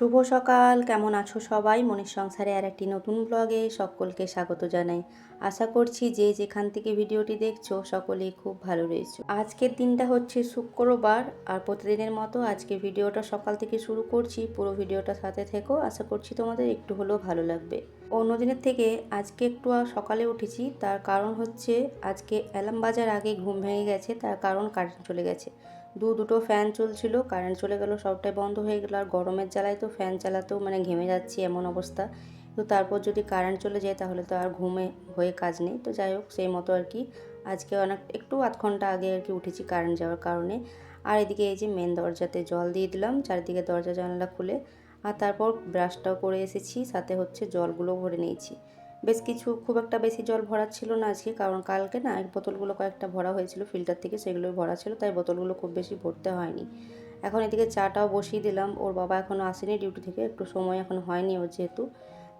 শুভ সকাল, কেমন আছো সবাই? মনের সংসারে আর একটি নতুন ব্লগে সকলকে স্বাগত জানাই। আশা করছি যে যেখান থেকে ভিডিওটি দেখছ সকলেই খুব ভালো রয়েছে। আজকের দিনটা হচ্ছে শুক্রবার আর প্রতিদিনের মতো আজকে ভিডিওটা সকাল থেকে শুরু করছি। পুরো ভিডিওটা সাথে থেকো। আশা করছি তোমাদের একটু হলেও ভালো লাগবে। অন্য দিনের থেকে আজকে একটু সকালে উঠেছি। তার কারণ হচ্ছে আজকে অ্যালার্ম বাজার আগে ঘুম ভেঙে গেছে। তার কারণ কারেন্ট চলে গেছে। দু দুটো ফ্যান চলছিল কারেন্ট চলে গেল, সবটাই বন্ধ হয়ে গেল, আর গরমের জ্বালায় তো ফ্যান চালাতেও মানে ঘেমে যাচ্ছি এমন অবস্থা। তো তারপর যদি কারেন্ট চলে যায় তাহলে তো আর ঘুমে হয়ে কাজ নেই। তো যাই হোক, সেই মতো আর কি। আজকে অনেক, একটু আধ ঘণ্টা আগে আর কি উঠেছি কারেন্ট যাওয়ার কারণে। আর এদিকে এই যে মেন দরজাতে জল দিয়ে দিলাম, চারিদিকে দরজা জানালা খুলে। আর তারপর ব্রাশটাও করে এসেছি, সাথে হচ্ছে জলগুলো ভরে নিয়েছি। বেশ কিছু, খুব একটা বেশি জল ভরা ছিল না আজকে, কারণ কালকে না এই বোতলগুলো কয়েকটা ভরা হয়েছিল ফিল্টার থেকে সেগুলোই ভরা ছিল, তাই বোতলগুলো খুব বেশি ভরতে হয়নি। এখন এদিকে চাটাও বসিয়ে দিলাম, ওর বাবা এখনও আসেনি ডিউটি থেকে, একটু সময় এখন হয়নি ওর যেহেতু।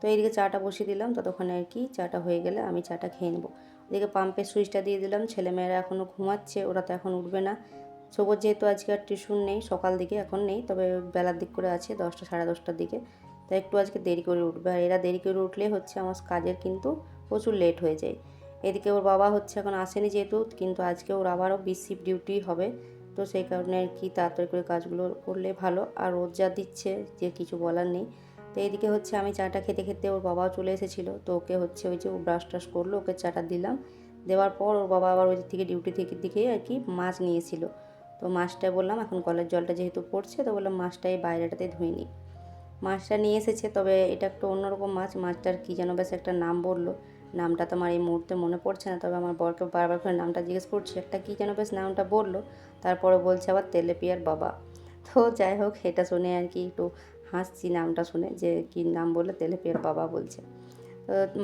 তো এইদিকে চাটা বসিয়ে দিলাম, ততক্ষণে আর কি চাটা হয়ে গেলে আমি চাটা খেয়ে নেব। এদিকে পাম্পের সুইচটা দিয়ে দিলাম, ছেলেমেয়েরা এখনও ঘুমাচ্ছে, ওরা তো এখন উঠবে না। সবুজ যেহেতু আজকে আর টিউশন নেই, সকাল দিকে এখন নেই, তবে বেলার দিক করে আছে, দশটা সাড়ে দশটার দিকে। তাই একটু আজকে দেরি করে উঠবে। আর এরা দেরি করে উঠলে হচ্ছে আমার কাজের কিন্তু প্রচুর লেট হয়ে যায়। এদিকে ওর বাবা হচ্ছে এখন আসেনি যেহেতু, কিন্তু আজকে ওর আবারও বিসিপ ডিউটি হবে। তো সেই কারণে আর কি তাড়াতাড়ি করে কাজগুলো করলে ভালো। আর রোদ যা দিচ্ছে যে কিছু বলার নেই। তো এইদিকে হচ্ছে আমি চাটা খেতে খেতে ওর বাবাও চলে এসেছিল। তো ওকে হচ্ছে ওই যে ও ব্রাশ ট্রাশ করল, ওকে চাটা দিলাম। দেওয়ার পর ওর বাবা আবার ওই থেকে ডিউটি থেকে দিকে আর কি মাছ নিয়েছিল। তো মাছটা বললাম, এখন কলের জলটা যেহেতু পড়ছে, তো বললাম মাছটা এই বাইরেটাতে ধুয়ে নিই। মাছটা নিয়ে এসেছে, তবে এটা একটু অন্যরকম মাছ। মাছটার কী যেন বেশ একটা নাম বলল। নামটা তো আমার এই মুহূর্তে মনে পড়ছে না, তবে আমার বরকে বারবার করে নামটা জিজ্ঞেস করছি, একটা কী যেন বেশ নামটা বলল। তারপরে বলছে আবার তেলেপিয়ার বাবা। তো যাই হোক, এটা শুনে আর কি একটু হাসছি নামটা শুনে, যে কী নাম বললে, তেলেপিয়ার বাবা বলছে।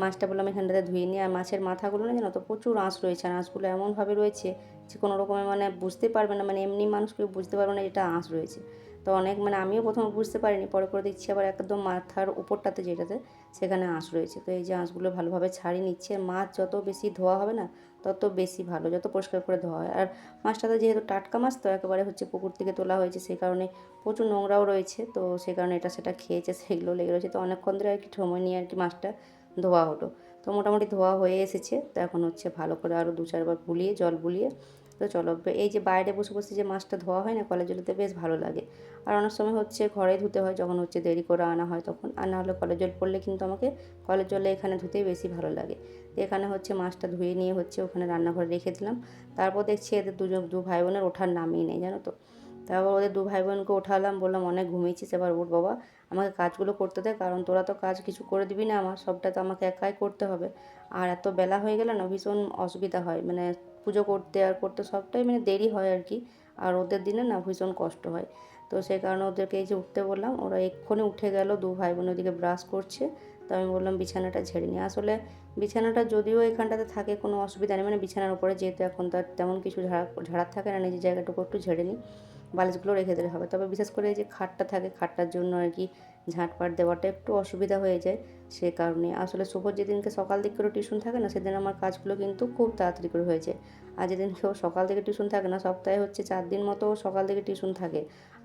মাছটা বললাম এখানটাতে ধুয়ে নিয়ে, আর মাছের মাথাগুলো না জানো তো প্রচুর আঁশ রয়েছে, আর আঁশগুলো এমনভাবে রয়েছে যে কোনো রকমের মানে বুঝতে পারবে না মানে এমনি মানুষ কেউ বুঝতে পারবে না এটা আঁশ রয়েছে। তো অনেক মানে আমিও প্রথমে বুঝতে পারিনি, পরে করে দেখছি আবার একদম মাথার উপরটাতে যেটাতে সেখানে আঁশ রয়েছে। তো এই যে আঁশগুলো ভালোভাবে ছাড়িয়ে নিচ্ছে, মাছ যত বেশি ধোয়া হবে না, তত বেশি ভালো, যত পরিষ্কার করে ধোয়া হয়। আর মাছটাতে যেহেতু টাটকা মাছ, তো একেবারে হচ্ছে পুকুর থেকে তোলা হয়েছে সেই কারণে প্রচুর নোংরাও রয়েছে, তো সেই কারণে এটা সেটা খেয়েছে, সেগুলো লেগে রয়েছে। তো অনেকক্ষণ ধরে আর কি সময় নিয়ে আর কি মাছটা ধোয়া হলো। তো মোটামুটি ধোয়া হয়ে এসেছে, তো এখন হচ্ছে ভালো করে আরও দু চারবার বুলিয়ে জল বুলিয়ে তো চলো এই যে বাইরে বসে বসে যে মাছটা ধোয়া হয় না, কলের জলেতে বেশ ভালো লাগে। আর অনেক সময় হচ্ছে ঘরে ধুতে হয়, যখন হচ্ছে দেরি করে আনা হয় তখন। আর না হলে কলের জল পড়লে কিন্তু আমাকে কলের জলে এখানে ধুতেই বেশি ভালো লাগে। তো এখানে হচ্ছে মাছটা ধুয়ে নিয়ে হচ্ছে ওখানে রান্নাঘরে রেখে দিলাম। তারপর দেখছি এদের দুজন, দু ভাই বোনের ওঠার নামই নেই, জানো তো। তারপর ওদের দু ভাই বোনকে ওঠালাম, বললাম, অনেক ঘুমিয়েছিস, এবার উঠ বাবা। আমাকে কাজগুলো করতে দেয় কারণ তোরা তো কাজ কিছু করে দিবি না আমার। সবটা তো আমাকে একাই করতে হবে। আর এত বেলা হয়ে গেলে না, ভীষণ অসুবিধা হয়। মানে পুজো করতে আর করতে সবটাই মানে দেরি হয় আর কি। আর ওদের দিনে না ভীষণ কষ্ট হয়। তো সেই কারণে ওদেরকে এই যে উঠতে বললাম, ওরা এক্ষুনি উঠে গেল, দু ভাই বোন ওদিকে ব্রাশ করছে। তো আমি বললাম, বিছানাটা ঝেড়ে নিই আসলে বিছানাটা যদিও এখানটাতে থাকে, কোনো অসুবিধা নেই। মানে বিছানার উপরে যেহেতু এখন তার তেমন কিছু ঝাড়া ঝাড়ার থাকে না, নিজের জায়গাটুকু একটু ঝেড়ে নিই। বালিশগুলো রেখে দিলে হবে। তবে বিশেষ করে এই যে খাটটা থাকে, খাটটার জন্য আর কি ঝাঁটপাট দেওয়াটা একটু অসুবিধা হয়ে যায়। সে কারণে। আসলে শুভ যেদিনকে সকাল দিক করে টিউশন থাকে না, সেদিন আমার কাজগুলো কিন্তু খুব তাড়াতাড়ি করে হয়েছে। আর যেদিন কেউ সকাল থেকে টিউশন থাকে না, সপ্তাহে হচ্ছে চার দিন মতো সকাল থেকে টিউশন থাকে।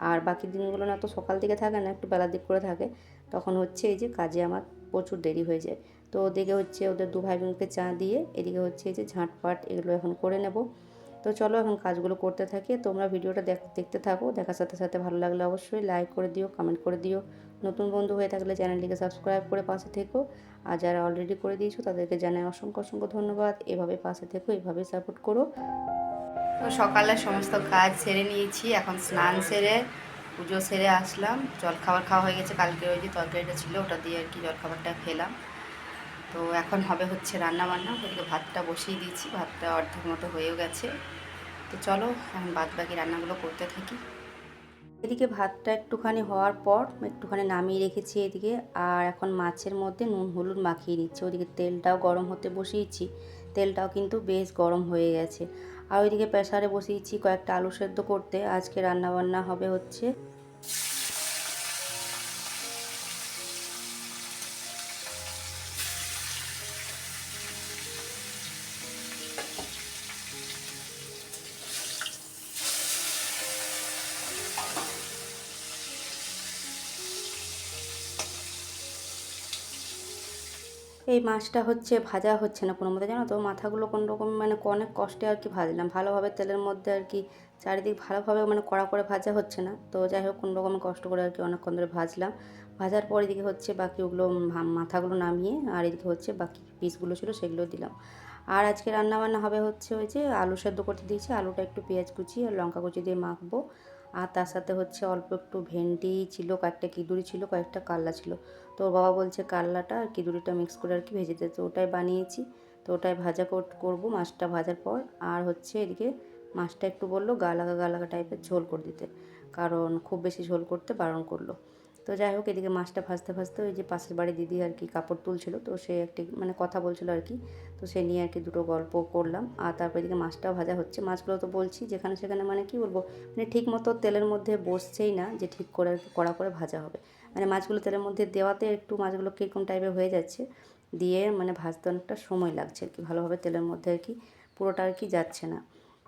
আর বাকি দিনগুলো না তো সকাল থেকে থাকে না, একটু বেলার দিক করে থাকে। তখন হচ্ছে এই যে কাজে আমার প্রচুর দেরি হয়ে যায়। তো ওদিকে হচ্ছে ওদের দু ভাই বোনকে চা দিয়ে, এদিকে হচ্ছে এই যে ঝাঁটপাট এগুলো এখন করে নেব। তো চলো এখন কাজগুলো করতে থাকি। তোমরা ভিডিওটা দেখতে থাকো। দেখার সাথে সাথে ভালো লাগলে অবশ্যই লাইক করে দিও কমেন্ট করে দিও। নতুন বন্ধু হয়ে থাকলে চ্যানেলটিকে সাবস্ক্রাইব করে পাশে থেকো। আর যারা অলরেডি করে দিয়েছ, তাদেরকে জানাই অসংখ্য অসংখ্য ধন্যবাদ। এভাবে পাশে থেকো, এভাবে সাপোর্ট করো। তো সকালে সমস্ত কাজ সেরে নিয়েছি, এখন স্নান সেরে, পুজো সেরে আসলাম। জল খাবার খাওয়া হয়ে গেছে, কালকে ওই যে তরকারিটা ছিল, ওটা দিয়ে আর কি জল খাবারটা খেলাম। তো এখন হবে হচ্ছে রান্না বান্না ওদিকে ভাতটা বসিয়ে দিয়েছি, ভাতটা অর্ধেক মতো হয়েও গেছে। তো চলো, এখন বাদ বাকি রান্নাগুলো করতে থাকি। এদিকে ভাতটা একটুখানি হওয়ার পর একটুখানি নামিয়ে রেখেছি এদিকে, আর এখন মাছের মধ্যে নুন, হলুদ মাখিয়ে নিচ্ছি। ওদিকে তেলটাও গরম হতে বসিয়েছি, তেলটাও কিন্তু বেশ গরম হয়ে গেছে। আর ওইদিকে প্রেশারে বসিয়েছি কয়েকটা আলু সেদ্ধ করতে। আজকে রান্নাবান্না হবে হচ্ছে এই মাছটা হচ্ছে ভাজা হচ্ছে না কোনো মতে, জানো তো? মাথাগুলো কোনো রকম মানে অনেক কষ্টে আর কি ভাজলাম। ভালোভাবে তেলের মধ্যে আর কি চারিদিক ভালোভাবে মানে কড়া করে ভাজা হচ্ছে না। তো যাই হোক, কোনো রকম কষ্ট করে আর কি অনেকক্ষণ ধরে ভাজলাম। ভাজার পর এদিকে হচ্ছে বাকি ওগুলো মাথাগুলো নামিয়ে আর এদিকে হচ্ছে বাকি পিসগুলো ছিল সেগুলো দিলাম। আর আজকে রান্না বান্না হবে হচ্ছে ওই যে আলু সেদ্ধ করতে দিয়েছি। আলুটা একটু পেঁয়াজ কুচি আর লঙ্কা কুচি দিয়ে মাখবো। আর তার সাথে হচ্ছে অল্প একটু ভেন্ডি ছিল, কয়েকটা কিদুরি ছিল, কয়েকটা কাল্লা ছিল। তো ওর বাবা বলছে কাল্লাটা আর কিদুরিটা মিক্স করে আর কি ভেজে দিতে তো ওটাই বানিয়েছি, তো ওটাই ভাজা কর- করব মাছটা ভাজার পর। আর হচ্ছে এদিকে মাছটা একটু বলল গালাগা গালাগা টাইপের ঝোল করে দিতে, কারণ খুব বেশি ঝোল করতে বারণ করল। তো যাই হোক, এদিকে মাছটা ভাজতে ভাজতে ওই যে পাশের বাড়ি দিদি আর কি কাপড় তুলছিল, তো সে একটি মানে কথা বলছিল আর কি। তো সে নিয়ে আর কি দুটো গল্প করলাম, আর তারপর এদিকে মাছটাও ভাজা হচ্ছে। মাছগুলো তো বলছি, যেখানে সেখানে মানে কি বলব মানে ঠিক মতো তেলের মধ্যে বসছেই না যে ঠিক করে কড়া করে ভাজা হবে। মানে মাছগুলো তেলের মধ্যে দেওয়াতে একটু মাছগুলো কীরকম টাইপের হয়ে যাচ্ছে, দিয়ে মানে ভাজতে অনেকটা সময় লাগছে আর কি, ভালোভাবে তেলের মধ্যে আর কি, পুরোটা আর কি যাচ্ছে না।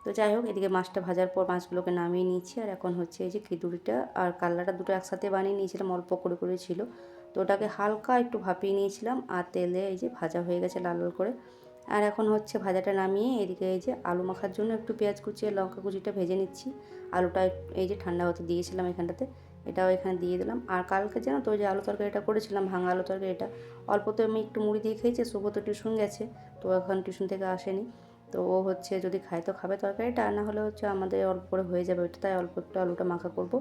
তো যাই হোক, এদিকে মাছটা ভাজার পর মাছগুলোকে নামিয়ে নিয়েছি। আর এখন হচ্ছে এই যে খিচুড়িটা আর কাল্লাটা দুটো একসাথে বানিয়ে নিয়েছিলাম, অল্প করে করে ছিল। তো ওটাকে হালকা একটু ভাপিয়ে নিয়েছিলাম আর তেলে এই যে ভাজা হয়ে গেছে লাল লাল করে। আর এখন হচ্ছে ভাজাটা নামিয়ে এদিকে এই যে আলু মাখার জন্য একটু পেঁয়াজ কুচিয়ে লঙ্কা কুচিটা ভেজে নিচ্ছি। আলুটা এই যে ঠান্ডা হতে দিয়েছিলাম এখানটাতে, এটাও এখানে দিয়ে দিলাম। আর কালকে জানো তো যে আলু তরকারিটা করেছিলাম, ভাঙা আলু তরকারিটা। অল্প তো আমি একটু মুড়ি দিয়ে খেয়েছি, শুভ তো টিউশন গেছে, তো এখন টিউশন থেকে আসেনি। তো ও হচ্ছে যদি খায় তো খাবে তরকারিটা না হলে হচ্ছে আমাদের অল্প করে হয়ে যাবে ওইটা তাই অল্প একটু আলুটা মাখা করব।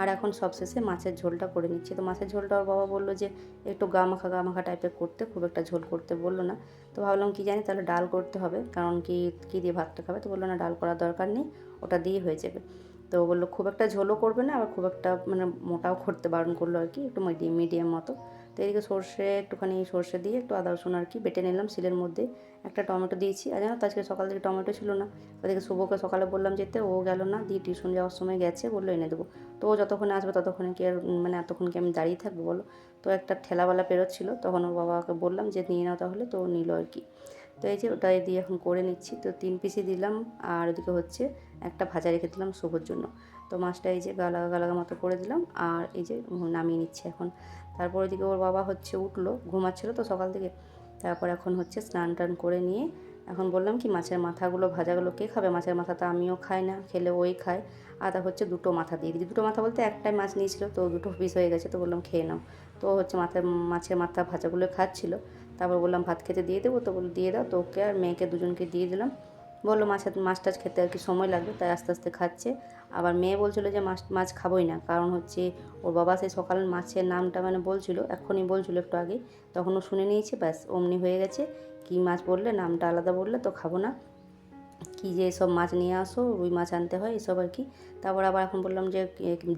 আর এখন সবশেষে মাছের ঝোলটা করে নিচ্ছি। তো মাছের ঝোলটা ওর বাবা বলল যে, একটু গা মাখা গা মাখা টাইপের করতে, খুব একটা ঝোল করতে বলল না। তো ভাবলাম কি জানি, তাহলে ডাল করতে হবে, কারণ কি, কী দিয়ে ভাতটা খাবে? তো বলল না, ডাল করার দরকার নেই, ওটা দিয়ে হয়ে যাবে। তো বলল, খুব একটা ঝোলও করবে না, আবার খুব একটা মানে মোটাও করতে বারণ করল আর কি, একটু মিডিয়াম মতো। তো এদিকে সর্ষে, একটুখানি সর্ষে দিয়ে একটু আদা, রসুন আর কি বেটে নিলাম শিলের মধ্যে। একটা টমেটো দিয়েছি। আর জানো তো আজকে সকাল থেকে টমেটো ছিল না, ওদিকে শুভকে সকালে বললাম যেতে, ও গেল না, দিয়ে টিউশন যাওয়ার সময় গেছে, বলল এনে দেবো। তো ও যতক্ষণে আসবে ততক্ষণে কি আর মানে এতক্ষণ কি আমি দাঁড়িয়ে থাকব বলো? তো একটা ঠেলাওয়ালা পেরোচ্ছিল, তখন ওর বাবাকে বললাম যে নিয়ে নাও তাহলে, তো নিল আর কি। তো এই যে ওটাই দিয়ে এখন করে নিচ্ছি। তো তিন পিসই দিলাম, আর ওদিকে হচ্ছে একটা ভাজা রেখে দিলাম শুভর জন্য। তো মাছটা এই যে গালাগা গালাগা মতো করে দিলাম আর এই যে নামিয়ে নিচ্ছে এখন। তারপর ওইদিকে ওর বাবা হচ্ছে উঠল, ঘুমাচ্ছিলো তো সকাল থেকে। তারপর এখন হচ্ছে স্নান টান করে নিয়ে এখন বললাম কি, মাছের মাথাগুলো ভাজাগুলো কে খাবে? মাছের মাথা তো আমিও খাই না, খেলে ওই খায়। আর তা হচ্ছে দুটো মাথা দিয়ে দিই দুটো মাথা বলতে একটাই মাছ নিয়েছিল, তো দুটো পিস হয়ে গেছে, তো বললাম খেয়ে নাও। তো হচ্ছে মাথার, মাছের মাথা ভাজাগুলো খাচ্ছিল। তারপর বললাম, ভাত খেতে দিয়ে দেবো? তো বলল, দিয়ে দাও তো ওকে আর মেয়েকে দুজনকে দিয়ে দিলাম। বলল মাছের মাছ টাছ খেতে আর কি সময় লাগবে? তাই আস্তে আস্তে খাচ্ছে। আবার মেয়ে বলছিল যে, মাছ মাছ খাবোই না। কারণ হচ্ছে ওর বাবা সেই সকাল মাছের নামটা মানে বলছিল এখনই বলছিল একটু আগে তখন ও শুনে নিয়েছে, ব্যাস, অমনি হয়ে গেছে। কী মাছ বললে, নামটা আলাদা বললে, তো খাব না। কী যে সব মাছ নিয়ে আসো, রুই মাছ আনতে হয়, এসব আর কি। তারপর আবার এখন বললাম যে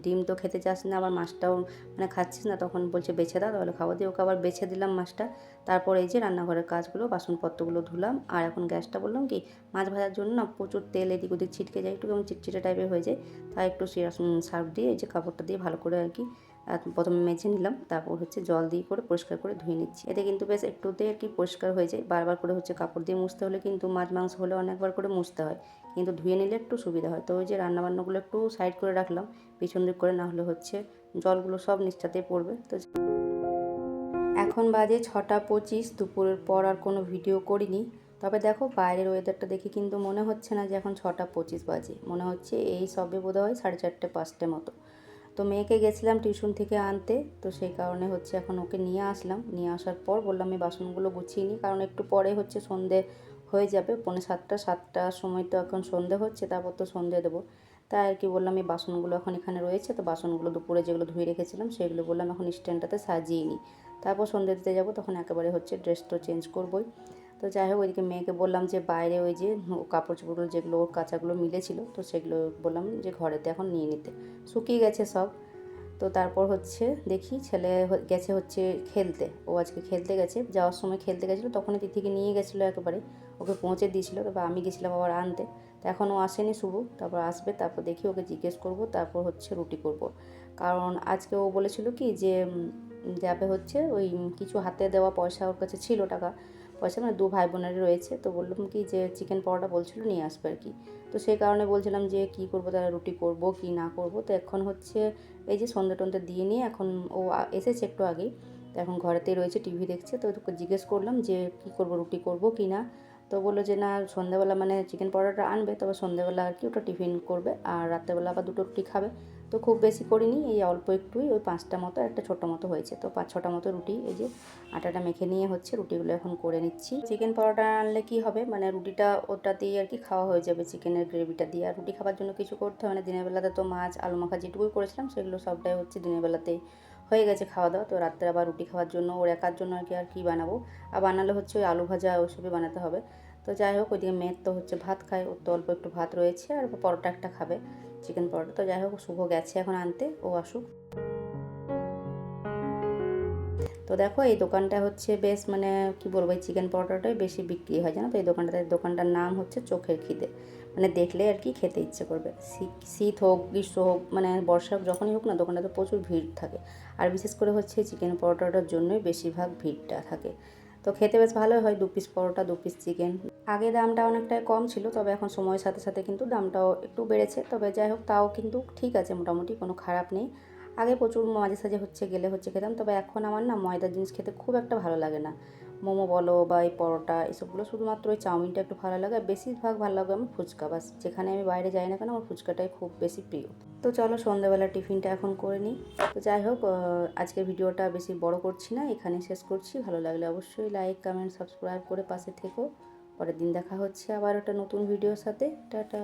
ডিম তো খেতে চাস না, আবার মাছটাও মানে খাচ্ছিস না, তখন বলছে বেছে দাও, তাহলে খাব। দিয়ে ওকে আবার বেছে দিলাম মাছটা। তারপর এই যে রান্নাঘরের কাজগুলো, বাসনপত্রগুলো ধুলাম। আর এখন গ্যাসটা বললাম কি, মাছ ভাজার জন্য না প্রচুর তেল এদিক ওদিক ছিটকে যায়, একটু কেমন চিটচিটে টাইপের হয়ে যায়, তাই একটু সার্ফ দিয়ে এই যে কাপড়টা দিয়ে ভালো করে আর কি প্রথমে মেজে নিলাম, তারপর হচ্ছে জল দিয়ে করে পরিষ্কার করে ধুয়ে নিচ্ছি। এতে কিন্তু বেশ একটুতে আর কি পরিষ্কার হয়ে যায়। বারবার করে হচ্ছে কাপড় দিয়ে মুছতে হলে কিন্তু মাছ মাংস হলে অনেকবার করে মুছতে হয়। কিন্তু ধুয়ে নিলে একটু সুবিধা হয়। তো ওই যে রান্নাবান্নাগুলো একটু সাইড করে রাখলাম, পিছন দিক করে না হলে হচ্ছে জলগুলো সব নিচটাতে পড়বে। তো এখন বাজে ছটা পঁচিশ, দুপুরের পর আর কোনো ভিডিও করিনি। তবে দেখো বাইরের ওয়েদারটা দেখে কিন্তু মনে হচ্ছে না যে এখন ছটা পঁচিশ বাজে। মনে হচ্ছে এই সবে বোধ হয় সাড়ে চারটে, পাঁচটে মতো। তো মেয়েকে গেছিলাম টিউশন থেকে আনতে, তো সেই কারণে হচ্ছে এখন ওকে নিয়ে আসলাম। নিয়ে আসার পর বললাম এই বাসনগুলো গুছিয়ে নিই, কারণ একটু পরে হচ্ছে সন্ধে হয়ে যাবে, পৌনে সাতটা, সাতটার সময় তো এখন সন্ধে হচ্ছে, তারপর তো সন্ধে দেবো। তাই আর কি বললাম, এই বাসনগুলো এখন এখানে রয়েছে, তো বাসনগুলো দুপুরে যেগুলো ধুয়ে রেখেছিলাম সেগুলো বললাম এখন স্ট্যান্ডটাতে সাজিয়ে নিই। তারপর সন্ধে দিতে যাব, তখন একেবারে হচ্ছে ড্রেস তো চেঞ্জ করবোই। তো যাই হোক, ওইদিকে মেয়েকে বললাম যে বাইরে ওই যে কাপড় চোপড়গুলো যেগুলো ওর কাঁচাগুলো মিলেছিল, তো সেগুলো বললাম যে ঘরেতে এখন নিয়ে নিতে। শুকিয়ে গেছে সব। তো তারপর হচ্ছে দেখি ছেলে গেছে হচ্ছে খেলতে। ও আজকে খেলতে গেছে, যাওয়ার সময় খেলতে গেছিল, তখনই তিথিকে নিয়ে গেছিল একেবারে। ওকে পৌঁছে দিয়েছিলো, তারপর আমি গেছিলাম আবার আনতে। তো এখন ও আসেনি শুভ, তারপর আসবে, তারপর দেখি ওকে জিজ্ঞেস করব, তারপর হচ্ছে রুটি করব। কারণ আজকে ও বলেছিল কি যে যাবে হচ্ছে ওই কিছু হাতে দেওয়া পয়সা ওর কাছে ছিল টাকা পয়সা মানে দু ভাই বোনেরই রয়েছে, তো বললাম কি যে চিকেন পরোটা বলছিল, নিয়ে আসবে আর কি। তো সেই কারণে বলছিলাম যে কি করব, তাহলে রুটি করব কি না করব। তো এখন হচ্ছে এই যে সন্ধে টন্ধে দিয়ে নিয়ে এখন ও এসেছে একটু আগেই। তো এখন ঘরেতেই রয়েছে, টিভি দেখছে, তো জিজ্ঞেস করলাম যে কী করব, রুটি করব কি না? তো বলল যে না, সন্ধ্যাবেলা মানে চিকেন পরোটা আনবে, তবে সন্ধ্যাবেলা আর কি ওটা টিফিন করবে, আর রাত্রেবেলা আবার দুটো রুটি খাবে। তো খুব বেশি করিনি, এই অল্প একটুই, ওই পাঁচটা মতো, একটা ছোটো মতো হয়েছে। তো পাঁচ ছটা মতো রুটি, এই যে আটাটা মেখে নিয়ে হচ্ছে, রুটিগুলো এখন করে নিচ্ছি। চিকেন পরোটা আনলে কি হবে? মানে রুটিটা ওটা দিয়ে আর কি খাওয়া হয়ে যাবে চিকেনের গ্রেভিটা দিয়ে। আর রুটি খাবার জন্য কিছু করতে হবে না, দিনের বেলাতে তো মাছ, আলু মাখা যেটুকুই করেছিলাম, সেগুলো সবটাই হচ্ছে দিনের বেলাতেই হয়ে গেছে খাওয়া দাওয়া। তো রাত্রে আবার রুটি খাওয়ার জন্য ওর একার জন্য আর কি, আর কী বানাবো? আর বানালে হচ্ছে ওই আলু ভাজা ওইসবই বানাতে হবে। তো যাই হোক, ওইদিকে মেয়ের তো হচ্ছে ভাত খায়, ওর তো অল্প একটু ভাত রয়েছে, আর পরোটা একটা খাবে। চিকেন পরোটা। তো যাই হোক শুভ গেছে এখন আনতে ও আসুক। তো দেখো এই দোকানটা হচ্ছে বেশ মানে কি বলব এই চিকেন পরোটাটাই বেশি বিক্রি হয় জানো তো? এই দোকানটাতে দোকানটার নাম হচ্ছে চোখের খিদে। মানে দেখলে আর কি খেতে ইচ্ছে করবে। শীত হোক গ্রীষ্ম হোক মানে বর্ষা হোক, যখনই হোক না দোকানটাতে প্রচুর ভিড় থাকে। আর বিশেষ করে হচ্ছে চিকেন পরোটাটার জন্যই বেশিরভাগ ভিড়টা থাকে। তো খেতে বেশ ভালোই হয় দু পিস পরোটা দু পিস চিকেন আগে দামটা অনেকটাই কম ছিল, তবে এখন সময়ের সাথে সাথে কিন্তু দামটাও একটু বেড়েছে। তবে যাই হোক, তাও কিন্তু ঠিক আছে, মোটামুটি কোনো খারাপ নেই। আগে প্রচুর মাঝে সাঝে হচ্ছে গেলে হচ্ছে খেতাম, তবে এখন আমার না ময়দার জিনিস খেতে খুব একটা ভালো লাগে না। মোমো বলো বা এই পরোটা, এসবগুলো শুধুমাত্র ওই চাউমিনটা একটু ভালো লাগে, আর বেশিরভাগ ভালো লাগে আমার ফুচকা। বাস, যেখানে আমি বাইরে যাই না কেন, আমার ফুচকাটাই খুব বেশি প্রিয়। তো চলো সন্ধ্যাবেলা টিফিনটা এখন করে নিই। তো যাই হোক আজকের ভিডিওটা বেশি বড় করছি না এখানে শেষ করছি। ভালো লাগলে অবশ্যই লাইক কমেন্ট সাবস্ক্রাইব করে পাশে থেকো। পরের দিন দেখা হচ্ছে আবার একটা নতুন ভিডিওর সাথে। টাটা।